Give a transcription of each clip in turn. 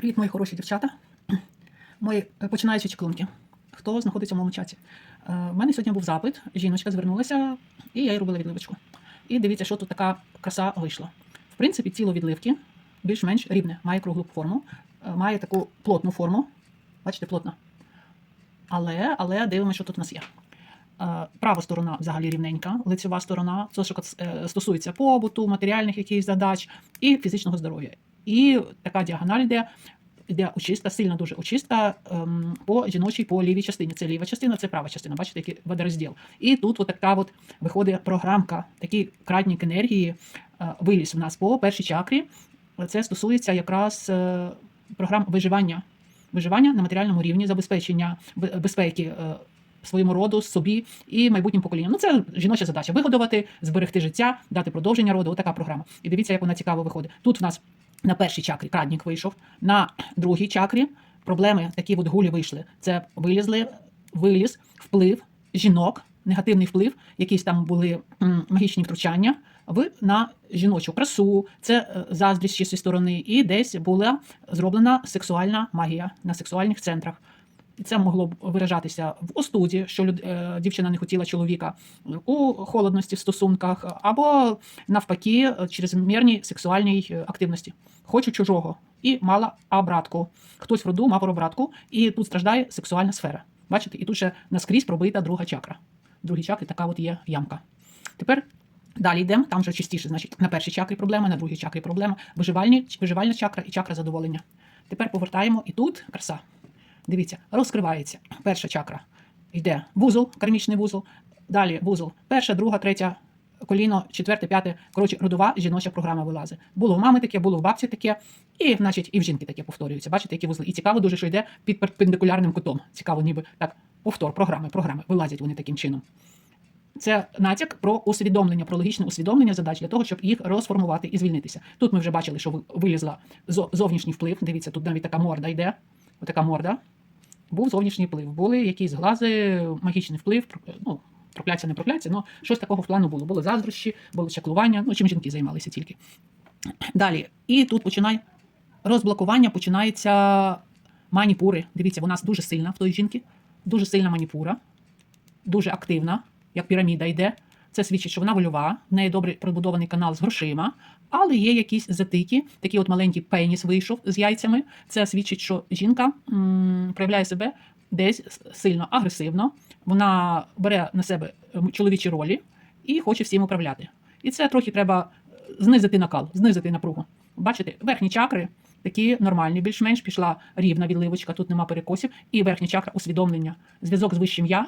Привіт, мої хороші дівчата. Мої е, починаючі чеклунки. Хто знаходиться в моєму чаті? Е, У мене сьогодні був запит. Жіночка звернулася, і я їй робила відливочку. І дивіться, що тут така краса вийшла. В принципі, тіло відливки більш-менш рівне, має круглу форму, е, має таку плотну форму. Бачите, плотна. Але, але дивимося, що тут у нас є. Е, Права сторона взагалі рівненька, лицева сторона, це що е, стосується побуту, матеріальних якихось задач і фізичного здоров'я. І така діагональ йде, йде очистка, сильно дуже очистка ем, по жіночій, по лівій частині. Це ліва частина, це права частина. Бачите, який водорозділ. І тут от така от виходить програмка, такий крадник енергії е, виліз в нас по першій чакрі. Це стосується якраз е, програм виживання. Виживання на матеріальному рівні, забезпечення бе- безпеки е, своєму роду, собі і майбутнім поколінням. Ну, це жіноча задача вигодувати, зберегти життя, дати продовження роду. Отака програма. І дивіться, як вона цікаво виходить. Тут в нас на першій чакрі крадник вийшов, на другій чакрі проблеми такі от гулі вийшли. Це вилізли, виліз, вплив жінок, негативний вплив, якісь там були магічні втручання в на жіночу красу, це е, заздрість зі сторони, і десь була зроблена сексуальна магія на сексуальних центрах. І це могло б виражатися в остуді, що люд... е, дівчина не хотіла чоловіка, у холодності в стосунках, або навпаки, е, чрезмірній сексуальній е, активності. Хочу чужого і мала обратку. Хтось в роду мав обратку, і тут страждає сексуальна сфера. Бачите, і тут ще наскрізь пробита друга чакра. Другій чакрі така от є ямка. Тепер далі йдемо. Там вже частіше, значить, на першій чакрі проблема, на другій чакрі проблема. Виживальні, виживальна чакра і чакра задоволення. Тепер повертаємо і тут краса. Дивіться, розкривається. Перша чакра йде вузол, кармічний вузол. Далі вузол. Перша, друга, третя, коліно, четверте, п'яте. Коротше, родова жіноча програма вилазить. Було в мами таке, було в бабці таке, і, значить, і в жінки таке повторюється. Бачите, які вузли. І цікаво дуже, що йде під перпендикулярним кутом. Цікаво, ніби так. Повтор, програми, програми. Вилазять вони таким чином. Це натяк про усвідомлення, про логічне усвідомлення задач для того, щоб їх розформувати і звільнитися. Тут ми вже бачили, що вилізла зовнішній вплив. Дивіться, тут навіть така морда йде. Отака морда. Був зовнішній вплив. Були якісь глази, магічний вплив. тр- Ну, прокляття, не прокляття, але щось такого в плану було. Були заздрощі, були чаклування, ну чим жінки займалися тільки. Далі. І тут починає розблокування, починається маніпури. Дивіться, вона дуже сильна в тої жінки, дуже сильна маніпура, дуже активна, як піраміда йде. Це свідчить, що вона вольова, в неї добре пробудований канал з грошима, але є якісь затики, такий от маленький пеніс вийшов з яйцями. Це свідчить, що жінка м, проявляє себе десь сильно агресивно. Вона бере на себе чоловічі ролі і хоче всім управляти. І це трохи треба е, знизити накал, знизити напругу. Бачите, верхні чакри такі нормальні, більш-менш пішла рівна відливочка, тут нема перекосів, і верхня чакра усвідомлення. Зв'язок з вищим я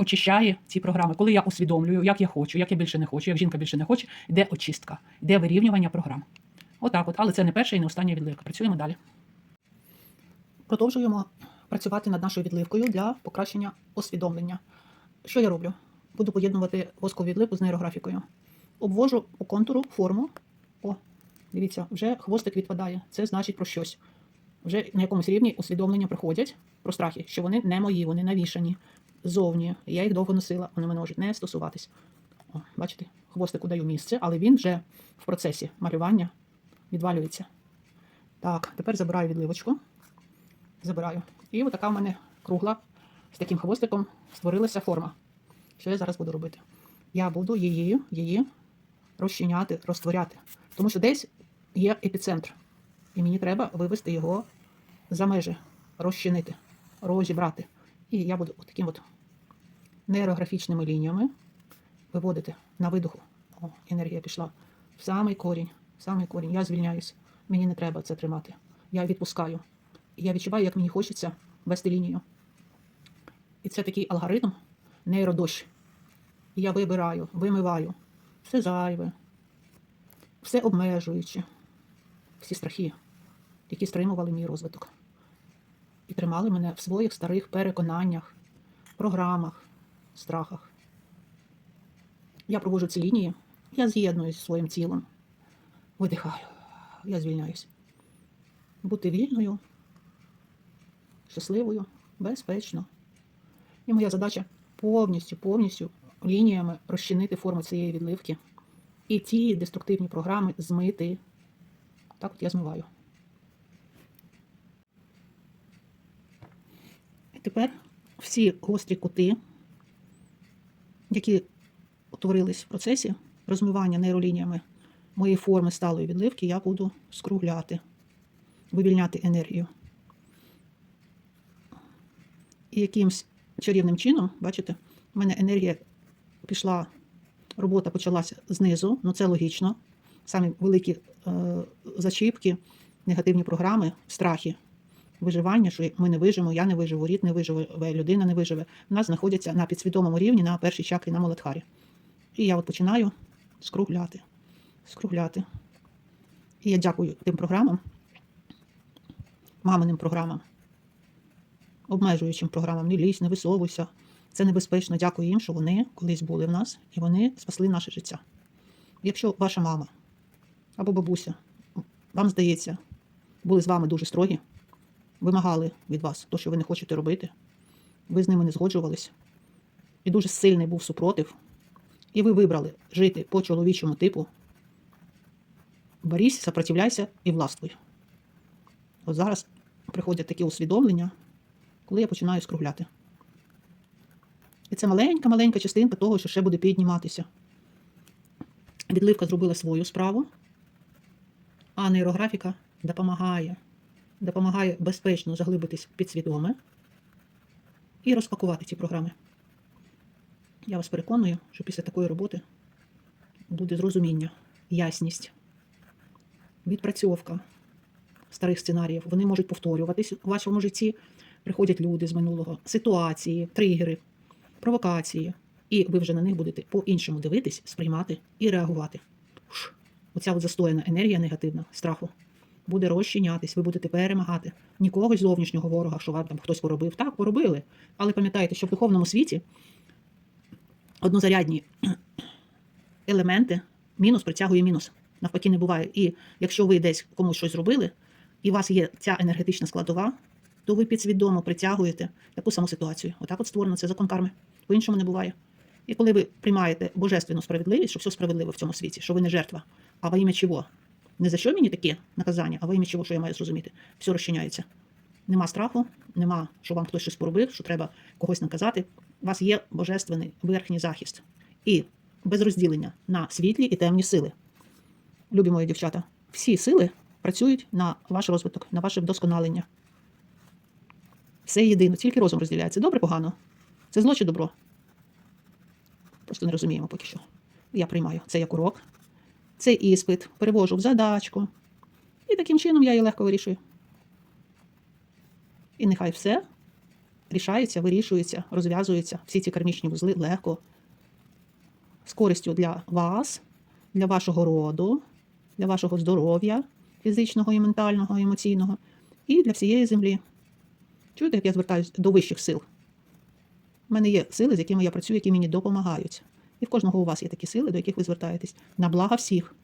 очищає ці програми. Коли я усвідомлюю, як я хочу, як я більше не хочу, як жінка більше не хоче, йде очистка, йде вирівнювання програм. Отак от. Але це не перша і не остання відливка. Працюємо далі. Продовжуємо працювати над нашою відливкою для покращення усвідомлення. Що я роблю? Буду поєднувати воскову відливку з нейрографікою. Обвожу по контуру форму. О, дивіться, вже хвостик відпадає. Це значить про щось. Вже на якомусь рівні усвідомлення приходять про страхи, що вони не мої, вони навішані ззовні. Я їх довго носила, вони мене можуть не стосуватись. О, бачите, хвостику даю місце, але він вже в процесі малювання відвалюється. Так, тепер забираю відливочку. Забираю. І отака в мене кругла з таким хвостиком створилася форма. Що я зараз буду робити? Я буду її, її розчиняти, розтворяти. Тому що десь є епіцентр. І мені треба вивести його за межі, розчинити, розібрати. І я буду таким от нейрографічними лініями виводити на видоху. О, енергія пішла в самий корінь, в самий корінь. Я звільняюсь. Мені не треба це тримати. Я відпускаю. І я відчуваю, як мені хочеться вести лінію. І це такий алгоритм нейродощ. І я вибираю, вимиваю все зайве, все обмежуюче, всі страхи, які стримували мій розвиток. І тримали мене в своїх старих переконаннях, програмах, страхах. Я проводжу ці лінії, я з'єднуюсь зі своїм тілом, видихаю, я звільняюсь. Бути вільною, щасливою, безпечно. І моя задача повністю, повністю лініями розчинити форму цієї відливки і ті деструктивні програми змити. Так от я змиваю. Тепер всі гострі кути, які утворились в процесі розмивання нейролініями моєї форми сталої відливки, я буду скругляти, вивільняти енергію. І якимсь чарівним чином, бачите, в мене енергія пішла, робота почалася знизу, ну це логічно. Самі великі е, зачіпки, негативні програми, страхи, виживання, що ми не виживемо, я не виживу, рід не виживе, людина не виживе, у нас знаходяться на підсвідомому рівні на першій чакрі на Моладхарі. І я от починаю скругляти, скругляти. І я дякую тим програмам, маминим програмам, обмежуючим програмам, не лізь, не висовуйся. Це небезпечно. Дякую їм, що вони колись були в нас і вони спасли наше життя. Якщо ваша мама або бабуся, вам здається, були з вами дуже строгі, вимагали від вас те, що ви не хочете робити, ви з ними не згоджувались, і дуже сильний був супротив, і ви вибрали жити по чоловічому типу, борись, сопротивляйся і властвуй. От зараз приходять такі усвідомлення, коли я починаю скругляти. І це маленька-маленька частинка того, що ще буде підніматися. Відливка зробила свою справу, а нейрографіка допомагає. Допомагає безпечно заглибитись в підсвідоме і розпакувати ці програми. Я вас переконую, що після такої роботи буде зрозуміння, ясність, відпрацьовка старих сценаріїв. Вони можуть повторюватись у вашому житті. Приходять люди з минулого, ситуації, тригери, провокації. І ви вже на них будете по-іншому дивитись, сприймати і реагувати. Оця от застояна енергія негативна, страху, буде розчинятись, ви будете перемагати. Нікого з зовнішнього ворога, що вам там хтось поробив. Так, поробили. Але пам'ятайте, що в духовному світі однозарядні елементи мінус притягує мінус. Навпаки, не буває. І якщо ви десь комусь щось зробили, і у вас є ця енергетична складова, то ви підсвідомо притягуєте таку саму ситуацію. Отак от створено це закон карми. По-іншому не буває. І коли ви приймаєте божественну справедливість, що все справедливо в цьому світі, що ви не жертва, а во ім'я чого? Не за що мені таке наказання, а во ім'я чого, що я маю зрозуміти, все розчиняється. Нема страху, нема, що вам хтось щось поробив, що треба когось наказати. У вас є божественний верхній захист. І без розділення на світлі і темні сили. Любі мої дівчата, всі сили працюють на ваш розвиток, на ваше вдосконалення. Все єдино, тільки розум розділяється. Добре, погано. Це зло чи добро? Просто не розуміємо поки що. Я приймаю це як урок, це іспит, перевожу в задачку. І таким чином я її легко вирішую. І нехай все рішається, вирішується, розв'язується. Всі ці кармічні вузли легко, з користю для вас, для вашого роду, для вашого здоров'я фізичного і ментального, і емоційного, і для всієї землі. Чуєте, як я звертаюся до вищих сил? У мене є сили, з якими я працюю, які мені допомагають. І в кожного у вас є такі сили, до яких ви звертаєтесь. На благо всіх.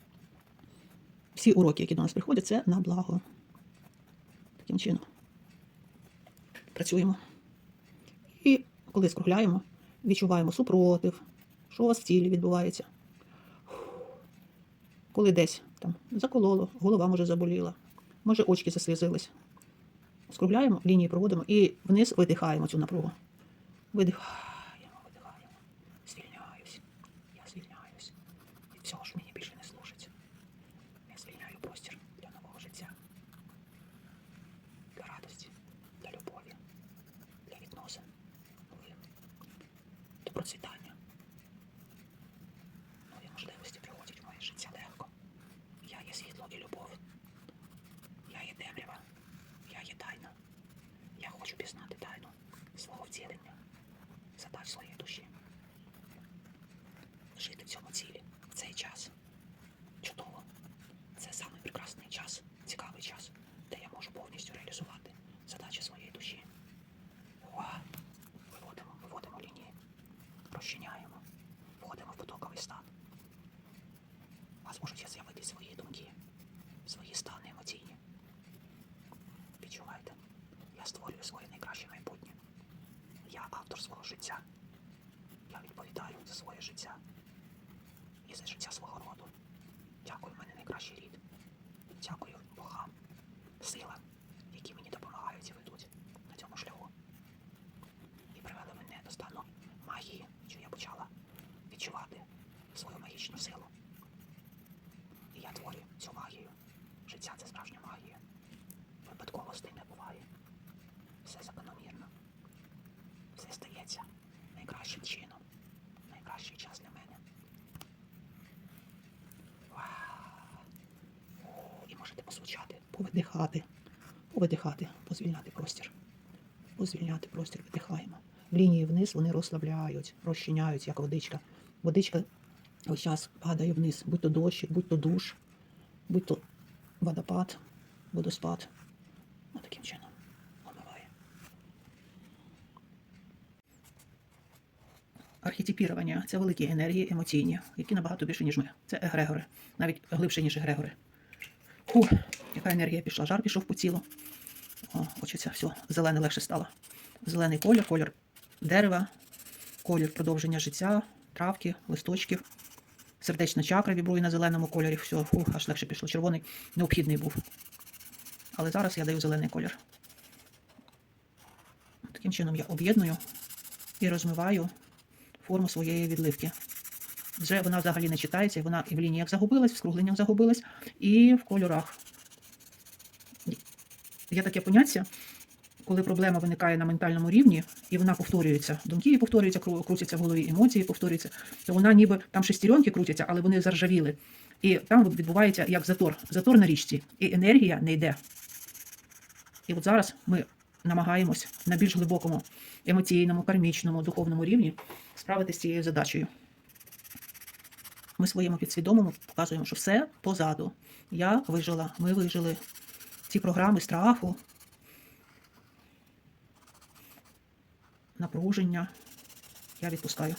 Всі уроки, які до нас приходять, це на благо. Таким чином. Працюємо. І коли скругляємо, відчуваємо супротив, що у вас в тілі відбувається. Коли десь там закололо, голова може заболіла, може очки заслізились. Скругляємо, лінії проводимо і вниз видихаємо цю напругу. Видихаємо, видихаємо. Звільняюсь. Я звільняюсь. Від всього ж мені більше не служить. Я звільняю простір для нового життя. Для радості, для любові, для відносин нових, до процвітання. Нові можливості приходять в моє життя легко. Я є світло і любов. Я є темрява. Я є тайна. Я хочу пізнати тайну свого втілення, задач своєї душі. Жити в цьому цілі, в цей час. Чудово. Це самий прекрасний час, цікавий час, де я можу повністю реалізувати задачі своєї душі. Уа! Виводимо, виводимо лінії, розчиняємо, входимо в потоковий стан. У вас можуть з'явитися свої думки, свої стани емоційні. Відчувайте, я створюю своє найкраще майбутнє. Я автор свого життя. Я відповідаю за своє життя і за життя свого роду. Дякую, мене найкращий рід. Дякую богам, силам, які мені допомагають і ведуть на цьому шляху. найкращим чином. Найкращий час для мене. Вау. О, і можете позвучати, повидихати, повидихати, позвільняти простір. Позвільняти простір, видихаємо. В лінії вниз вони розслабляють, розчиняють, як водичка. Водичка ось час падає вниз, будь то дощик, будь то душ, будь то водопад, водоспад. Ось таким чином омиває. Архетипірування це великі енергії емоційні, які набагато більше, ніж ми. Це егрегори, навіть глибше, ніж егрегори. Фу, яка енергія пішла, жар пішов по тілу. О, хочеться, все, зелене легше стало. Зелений колір, колір дерева, колір продовження життя, травки, листочків. Сердечна чакра вібрує на зеленому кольорі. Все, фу, аж легше пішло. Червоний необхідний був. Але зараз я даю зелений колір. Таким чином я об'єдную і розмиваю форму своєї відливки. Вже вона взагалі не читається, вона і в лініях загубилась, в скругленнях загубилась, і в кольорах. Є таке поняття, коли проблема виникає на ментальному рівні, і вона повторюється. Думки повторюються, крутяться в голові, емоції повторюються, то вона ніби там шестеренки крутяться, але вони заржавіли. І там відбувається як затор, затор на річці, і енергія не йде. І от зараз ми намагаємось на більш глибокому емоційному, кармічному, духовному рівні справитися з цією задачею. Ми своєму підсвідомому показуємо, що все позаду. Я вижила, ми вижили. Ці програми страху, напруження. Я відпускаю.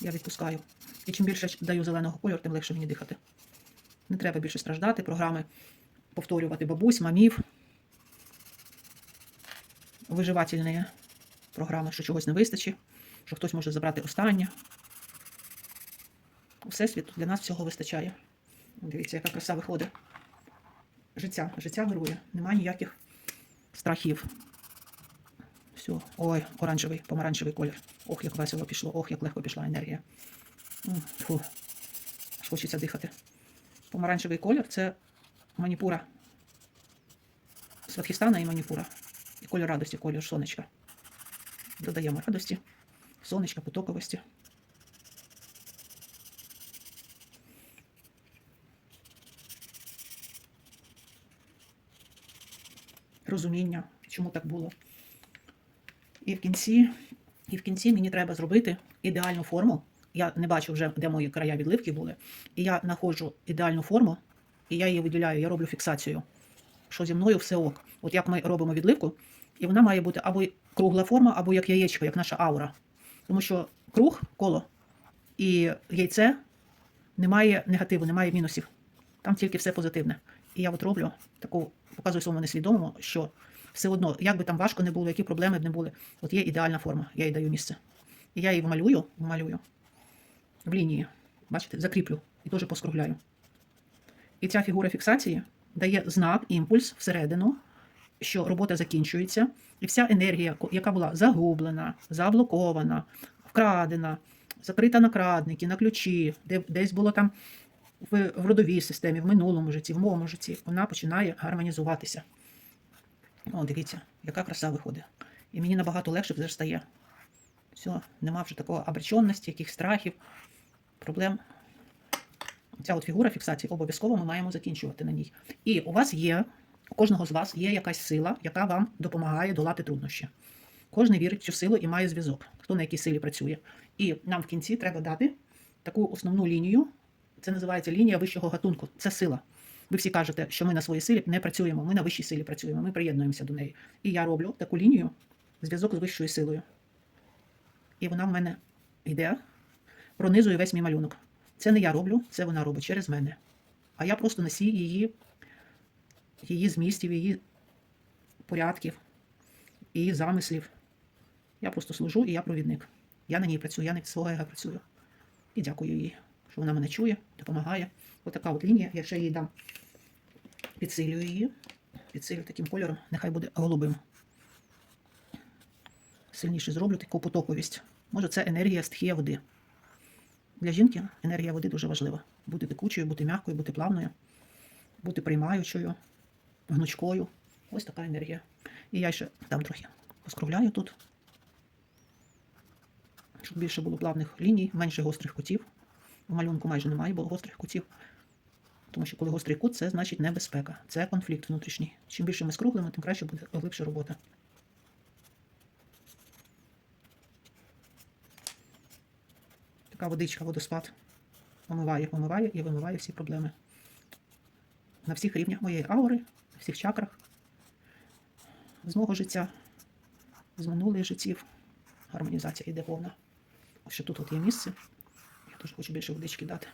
Я відпускаю. І чим більше даю зеленого кольору, тим легше мені дихати. Не треба більше страждати, програми повторювати бабусь, мамів. Виживательні програми, що чогось не вистачить, що хтось може забрати останнє. У Всесвіту для нас всього вистачає. Дивіться, яка краса виходить. Життя, життя вирує, немає ніяких страхів. Все, ой, оранжевий, помаранчевий колір. Ох, як весело пішло, ох, як легко пішла енергія. Фу, аж хочеться дихати. Помаранчевий колір це маніпура. Сватхістана і маніпура. І колір радості, колір сонечка. Додаємо радості, сонечка, потоковості. Розуміння, чому так було. І в кінці, і в кінці мені треба зробити ідеальну форму. Я не бачу вже, де мої края відливки були. І я знаходжу ідеальну форму, і я її виділяю, я роблю фіксацію, що зі мною все ок. От як ми робимо відливку, і вона має бути або кругла форма, або як яєчко, як наша аура. Тому що круг, коло і яйце немає негативу, немає мінусів. Там тільки все позитивне. І я от роблю таку, показую своєму несвідомому, що все одно, як би там важко не було, які проблеми б не були, от є ідеальна форма, я їй даю місце. І я її вмалюю, вмалюю в лінії. Бачите, закріплю і теж поскругляю. І ця фігура фіксації дає знак, імпульс всередину, що робота закінчується, і вся енергія, яка була загублена, заблокована, вкрадена, закрита на крадники, на ключі, де десь було там в, родовій системі, в минулому житті, в моєму житті, вона починає гармонізуватися. О, дивіться, яка краса виходить. І мені набагато легше вже стає. Все, нема вже такого обреченості, яких страхів, проблем. Ця от фігура фіксації обов'язково ми маємо закінчувати на ній. І у вас є, у кожного з вас є якась сила, яка вам допомагає долати труднощі. Кожен вірить в цю силу і має зв'язок, хто на якій силі працює. І нам в кінці треба дати таку основну лінію. Це називається лінія вищого гатунку. Це сила. Ви всі кажете, що ми на своїй силі не працюємо, ми на вищій силі працюємо, ми приєднуємося до неї. І я роблю таку лінію, зв'язок з вищою силою. І вона в мене йде, пронизує весь мій малюнок. Це не я роблю, це вона робить через мене. А я просто носій її, її змістів, її порядків, її замислів. Я просто служу і я провідник. Я на ній працюю, я не від свого ега працюю. І дякую їй, що вона мене чує, допомагає. Отака от лінія, я ще їй дам, підсилюю її, підсилю таким кольором, нехай буде голубим. Сильніше зроблю таку потоковість. Може, це енергія стихія води. Для жінки енергія води дуже важлива. Бути текучою, бути м'якою, бути плавною, бути приймаючою, гнучкою. Ось така енергія. І я ще там трохи поскровляю тут, щоб більше було плавних ліній, менше гострих кутів. У малюнку майже немає, бо гострих кутів. Тому що коли гострий кут, це значить небезпека, це конфлікт внутрішній. Чим більше ми скруглимо, тим краще буде глибша робота. Така водичка, водоспад омиває, омиває і вимиває всі проблеми. На всіх рівнях моєї аури, на всіх чакрах, з мого життя, з минулих життів. Гармонізація йде повна. Ось що тут от є місце. Я теж хочу більше водички дати,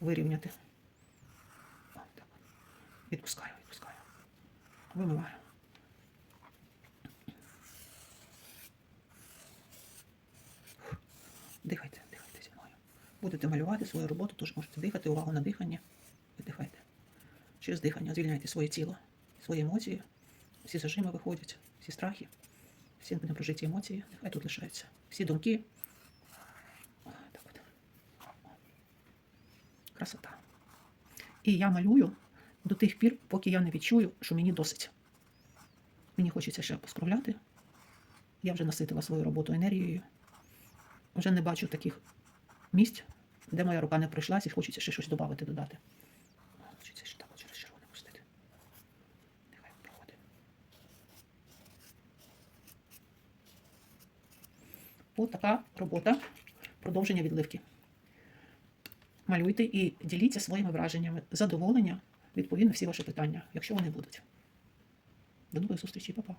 вирівняти. Відпускаю, відпускаю. Вимиваю. Дихайте, дихайте зі мною. Будете малювати свою роботу, тож можете дихати, увагу на дихання. Видихайте. Через дихання звільняйте своє тіло, свої емоції. Всі зажими виходять, всі страхи, всі непрожиті емоції, нехай тут лишаються. Всі думки. О, Так от. Красота. І я малюю до тих пір, поки я не відчую, що мені досить. Мені хочеться ще поскровляти. Я вже наситила свою роботу енергією. Вже не бачу таких місць, де моя рука не пройшлась і хочеться ще щось додати, додати. Хочеться ще так через червоне пустити. Нехай проходить. Ось така робота продовження відливки. Малюйте і діліться своїми враженнями. Задоволення відповідно всі ваші питання, якщо вони будуть. До нових зустрічей, па-па.